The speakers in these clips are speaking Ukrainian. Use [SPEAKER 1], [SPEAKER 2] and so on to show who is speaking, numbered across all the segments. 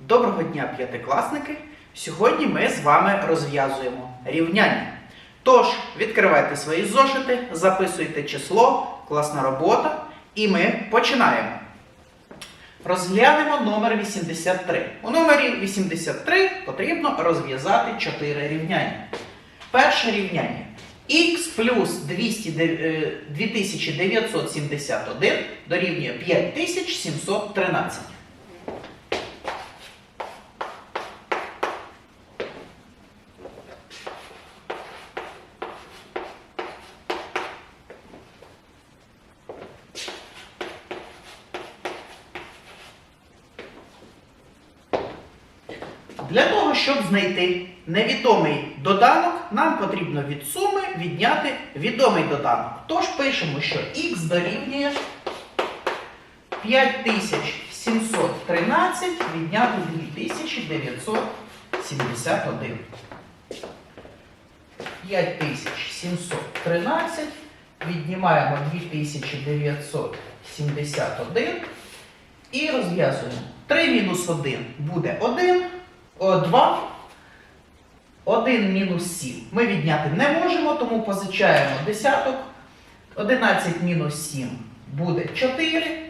[SPEAKER 1] Доброго дня, п'ятикласники! Сьогодні ми з вами розв'язуємо рівняння. Тож, відкривайте свої зошити, записуйте число, класна робота, і ми починаємо. Розглянемо номер 83. У номері 83 потрібно розв'язати 4 рівняння. Перше рівняння. х плюс 200 е, 2971 дорівнює 5713. Для того, щоб знайти невідомий доданок, нам потрібно від суми відняти відомий доданок. Тож пишемо, що х дорівнює 5713 відняти 2971. 5713 віднімаємо 2971 і розв'язуємо. 3 мінус 1 буде 1, о, 2, 1 мінус 7. Ми відняти не можемо, тому позичаємо десяток. 11 мінус 7 буде 4.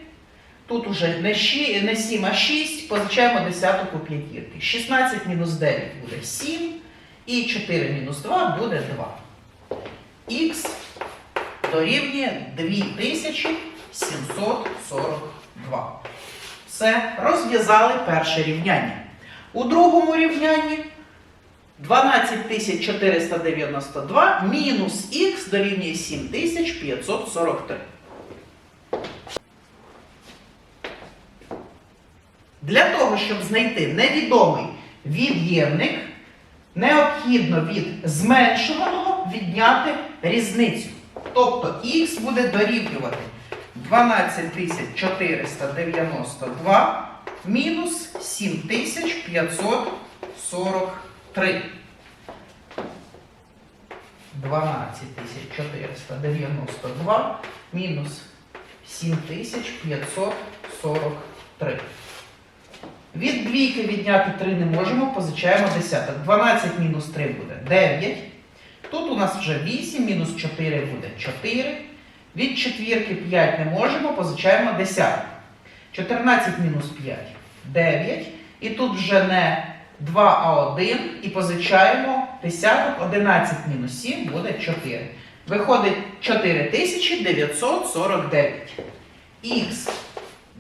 [SPEAKER 1] Тут уже не, 7, а 6. Позичаємо десяток у п'ятірки. 16 мінус 9 буде 7. І 4 мінус 2 буде 2. Х дорівнює 2742. Все, розв'язали перше рівняння. У другому рівнянні 12492 мінус х дорівнює 7543. Для того, щоб знайти невідомий від'ємник, необхідно від зменшуваного відняти різницю. Тобто х буде дорівнювати 12492 мінус 7543. 12492 мінус 7543. Від двійки відняти 3 не можемо, позичаємо десяток. 12 мінус 3 буде 9. Тут у нас вже 8, мінус 4 буде 4. Від четвірки 5 не можемо, позичаємо десяток. 14 мінус 5 9. І тут вже не 2, а 1. І позичаємо десяток. 11 мінус 7 буде 4. Виходить 4949. Х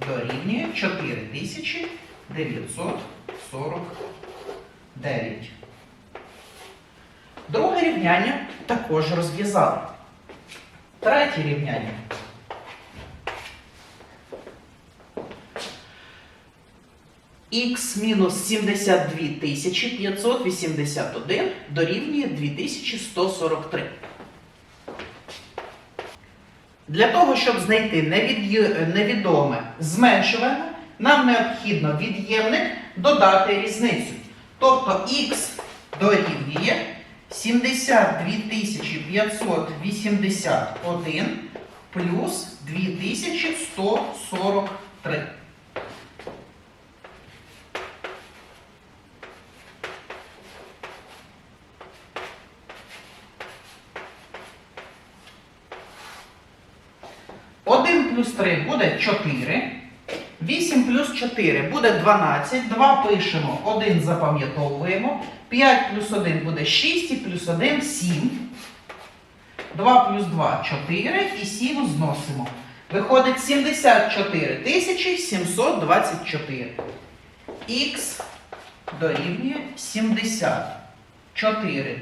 [SPEAKER 1] дорівнює 4949. Друге рівняння також розв'язали. Третє рівняння. Мінус 72 581 дорівнює 2143. Для того, щоб знайти невідоме зменшуване, нам необхідно від'ємник додати різницю. Тобто х дорівнює 72 581 плюс 2143. 1 плюс 3 буде 4. 8 плюс 4 буде 12. 2 пишемо, 1 запам'ятовуємо. 5 плюс 1 буде 6 і плюс 1 7. 2 плюс 2 4 і 7 зносимо. Виходить 74 724. Х дорівнює 74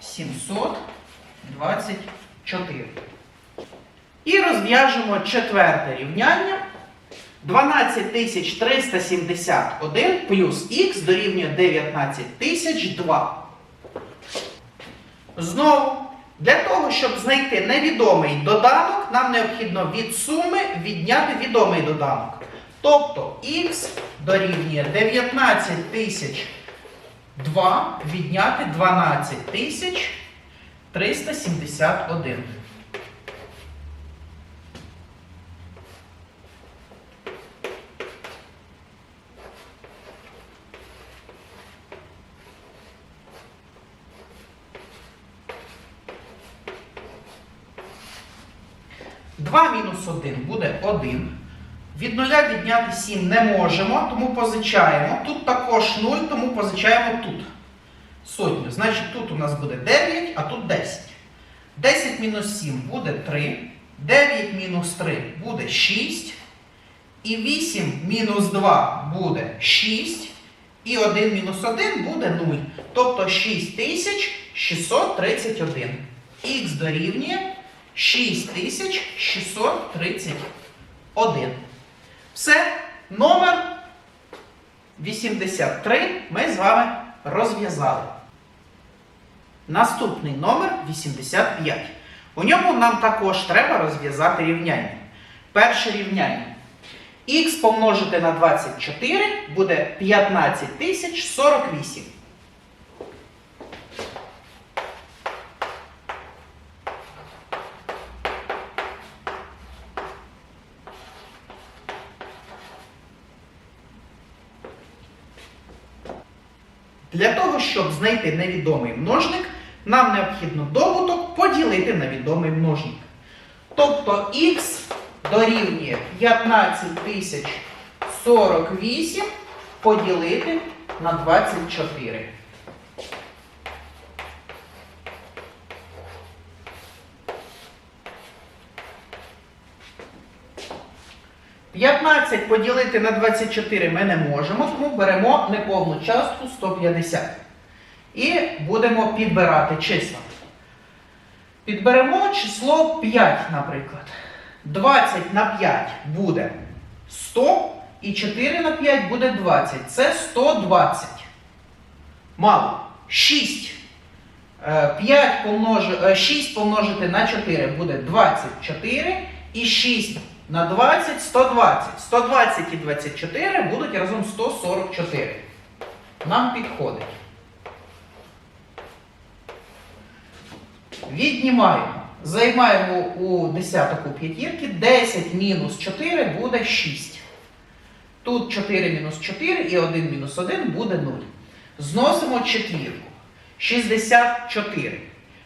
[SPEAKER 1] 724. 4. І розв'яжемо четверте рівняння. 12371 плюс х дорівнює 19002. Знову, для того, щоб знайти невідомий доданок, нам необхідно від суми відняти відомий доданок. Тобто х дорівнює 19002 відняти 12000. 371. Два мінус один буде один. Від нуля відняти 7 не можемо, тому позичаємо. Тут також 0, тому позичаємо тут сотню. Значить, тут у нас буде 9 а тут 10. 10 мінус 7 буде 3. 9 мінус 3 буде 6. І 8 мінус 2 буде 6. І 1 мінус 1 буде 0. Тобто 6631. Х дорівнює 6631. Все, номер 83 ми з вами розв'язали. Наступний номер 85. У ньому нам також треба розв'язати рівняння. Перше рівняння. Х помножити на 24 буде 15048. Для того, щоб знайти невідомий множник, нам необхідно добуток поділити на відомий множник. Тобто х дорівнює 15048 поділити на 24. П'ятнадцять поділити на 24 ми не можемо, тому беремо неповну частку 150. І будемо підбирати числа. Підберемо число 5, наприклад. 20 на 5 буде 100, і 4 на 5 буде 20. Це 120. Мало. 6. 5 помножи, 6 помножити на 4 буде 24. І 6 на 20 120. 120 і 24 будуть разом 144. Нам підходить. Віднімаємо. Займаємо у десяток у п'ятірки. 10 мінус 4 буде 6. Тут 4 мінус 4 і 1 мінус 1 буде 0. Зносимо четвірку. 64.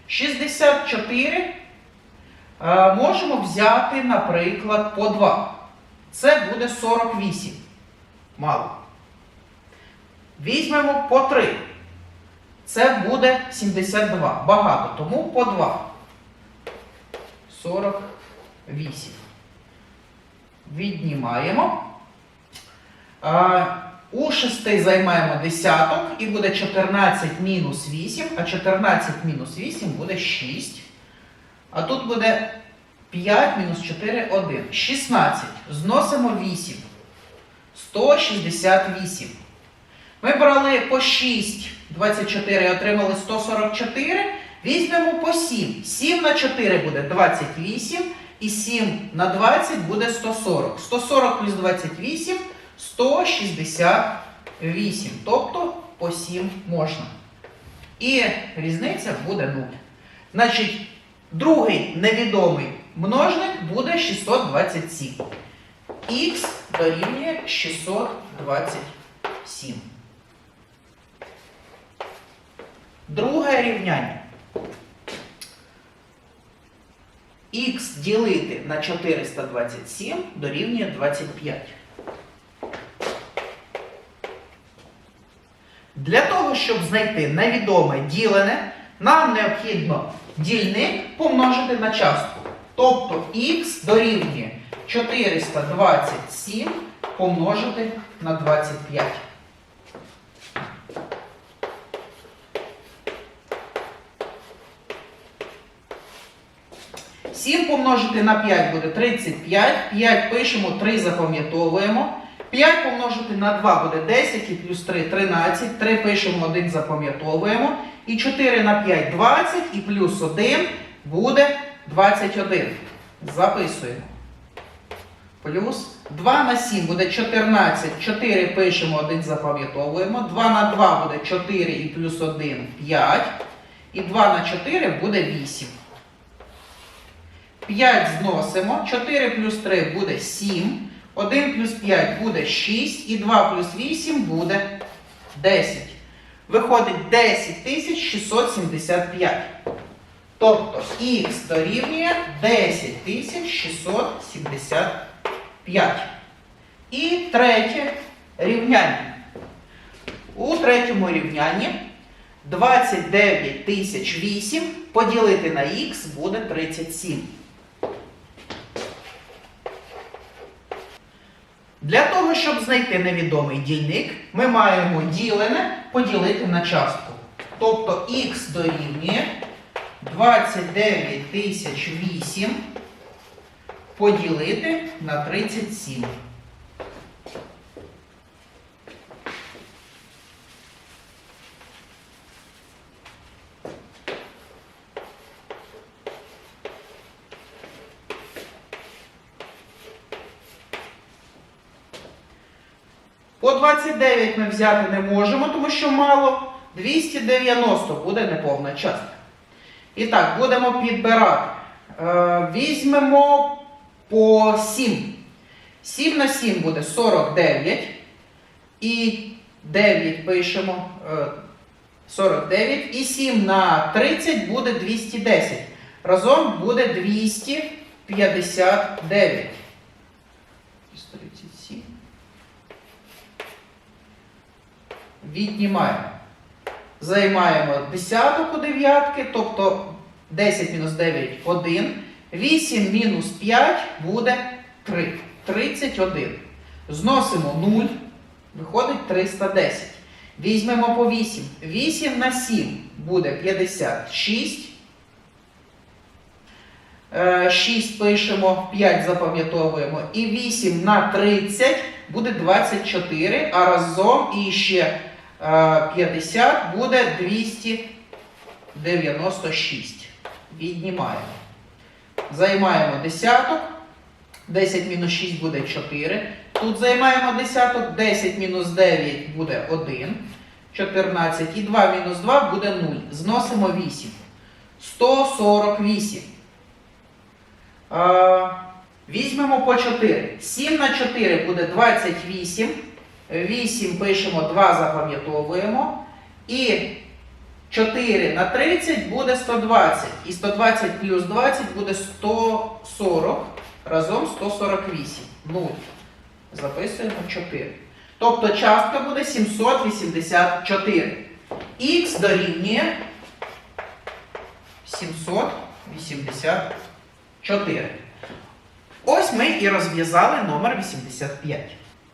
[SPEAKER 1] 64 е, можемо взяти, наприклад, по 2. Це буде 48. Мало. Візьмемо по 3. Це буде 72. Багато, тому по 2. 48. Віднімаємо. У 6 займаємо десяток і буде 14 мінус 8, а 14 мінус 8 буде 6. А тут буде 5 мінус 4 1. 16. Зносимо 8. 168. Ми брали по 6, 24 отримали 144. Візьмемо по 7. 7 на 4 буде 28. І 7 на 20 буде 140. 140 плюс 28 168. Тобто по 7 можна. І різниця буде 0. Значить, другий невідомий множник буде 627. Х дорівнює 627. Друге рівняння. Х ділити на 427 дорівнює 25. Для того, щоб знайти невідоме ділене, нам необхідно дільник помножити на частку. Тобто х дорівнює 427 помножити на 25. Сім помножити на 5 буде 35. 5 пишемо, 3 запам'ятовуємо. 5 помножити на 2 буде 10 і плюс 3 13. 3 пишемо, 1 запам'ятовуємо. І 4 на 5 20 і плюс 1 буде 21. Записуємо. Плюс 2 на 7 буде 14. 4 пишемо, 1 запам'ятовуємо. 2 на 2 буде 4 і плюс 1 5. І 2 на 4 буде 8. 5 зносимо. 4 плюс 3 буде 7. 1 плюс 5 буде 6. І 2 плюс 8 буде 10. Виходить 10 675. Тобто х дорівнює 10675. І третє рівняння. У третьому рівнянні 29008 поділити на х буде 37. Для того, щоб знайти невідомий дільник, ми маємо ділене поділити на частку. Тобто х дорівнює 29008 поділити на 37. По 29 ми взяти не можемо, тому що мало. 290 буде неповна частка. І так, будемо підбирати. Е, візьмемо по 7. 7 на 7 буде 49. І 9 пишемо е, 49. І 7 на 30 буде 210. Разом буде 259. 37. Віднімаємо. Займаємо десяток у дев'ятки, тобто 10 мінус 9 – 1. 8 мінус 5 буде 3. 31. Зносимо 0, виходить 310. Візьмемо по 8. 8 на 7 буде 56. 6 пишемо, 5 запам'ятовуємо. І 8 на 30 буде 24, а разом і ще е, 50 буде 296. Віднімаємо. Займаємо десяток. 10 мінус 6 буде 4. Тут займаємо десяток. 10 мінус 9 буде 1. 14. І 2 мінус 2 буде 0. Зносимо 8. 148. Візьмемо по 4. 7 на 4 буде 28. 8 пишемо, 2 запам'ятовуємо. І 4 на 30 буде 120. І 120 плюс 20 буде 140. Разом 148. 0. Записуємо 4. Тобто частка буде 784. Х дорівнює 784. Ось ми і розв'язали номер 85.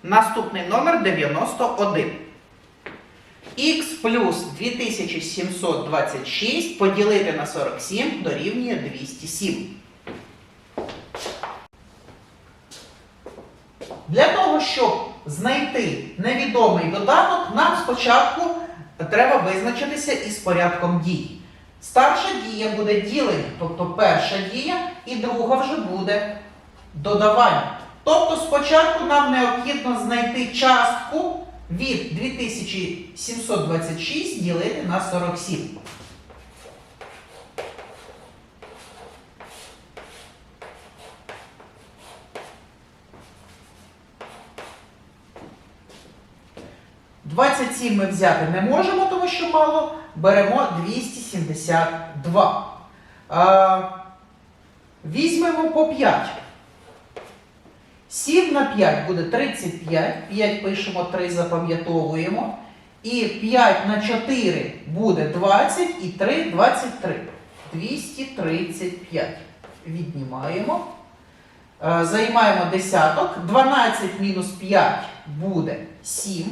[SPEAKER 1] Наступний номер 91. Х плюс 2726 поділити на 47 дорівнює 207. Для того, щоб знайти невідомий додаток, нам спочатку треба визначитися із порядком дій. Старша дія буде ділення, тобто перша дія, і друга вже буде додавання. Тобто спочатку нам необхідно знайти частку від 2726 ділити на 47. Двадцять сім ми взяти не можемо, тому що мало. Беремо 272. А, візьмемо по 5. 7 на 5 буде 35. 5 пишемо, 3 запам'ятовуємо. І 5 на 4 буде 20 і 3 23. 235. Віднімаємо. Е, Займаємо десяток. 12 мінус 5 буде 7.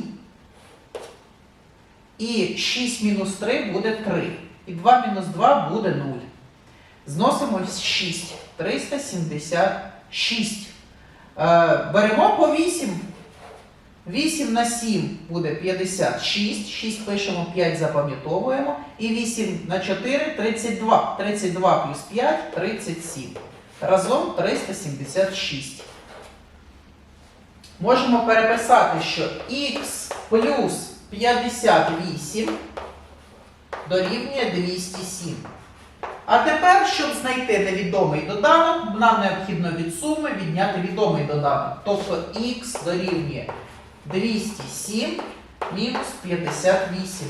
[SPEAKER 1] І 6 мінус 3 буде 3. І 2 мінус 2 буде 0. Зносимо 6. 376. Е, беремо по 8. 8 на 7 буде 56. 6 пишемо, 5 запам'ятовуємо. І 8 на 4 32. 32 плюс 5 37. Разом 376. Можемо переписати, що х плюс 58 дорівнює 207. А тепер, щоб знайти невідомий додаток, нам необхідно від суми відняти відомий додаток. Тобто х дорівнює 207 мінус 58.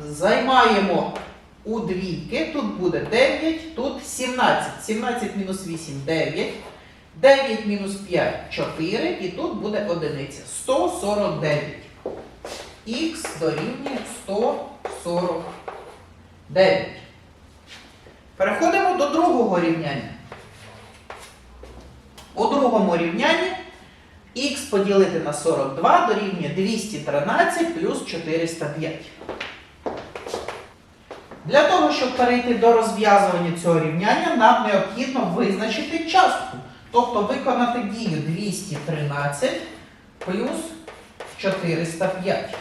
[SPEAKER 1] Займаємо у двійки, тут буде 9, тут 17. 17 мінус 8 9. 9 мінус 5 4. І тут буде одиниця. 149. Х дорівнює 149. Переходимо до другого рівняння. У другому рівнянні х поділити на 42 дорівнює 213 плюс 405. Для того, щоб перейти до розв'язування цього рівняння, нам необхідно визначити частку. Тобто виконати дію 213 плюс 405.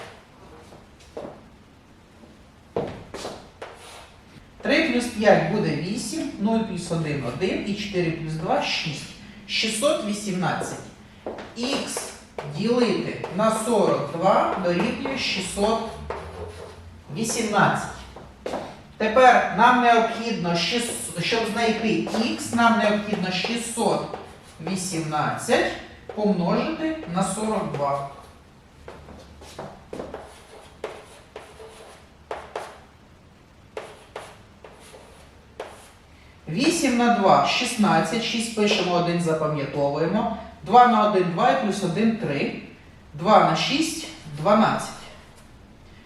[SPEAKER 1] 3 плюс 5 буде 8, 0 плюс 1 1 і 4 плюс 2 6. 618. Х ділити на 42 дорівнює 618. Тепер нам необхідно, щоб знайти х, нам необхідно 618 помножити на 42. Вісім на 2 16, 6 пишемо, 1 запам'ятовуємо. 2 на 1 2 і плюс 1 3. 2 на 6 12.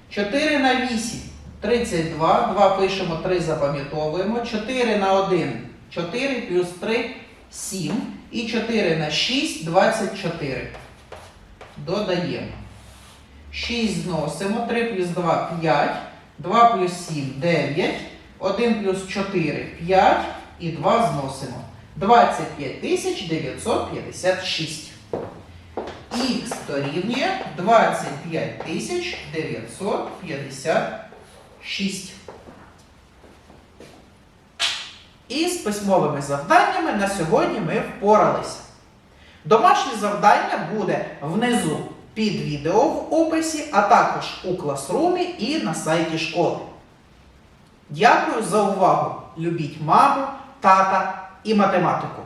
[SPEAKER 1] 4 на 8 32. 2 пишемо, 3 запам'ятовуємо. 4 на 1 4 плюс 3 7. І 4 на 6 24. Додаємо. 6 зносимо. 3 плюс 2 5. 2 плюс 7 9. 1 плюс 4 5 і 2 зносимо. 25 тисяч 956. Х дорівнює 25 тисяч 956. І з письмовими завданнями на сьогодні ми впоралися. Домашнє завдання буде внизу під відео в описі, а також у класрумі і на сайті школи. Дякую за увагу! Любіть маму, тата і математику.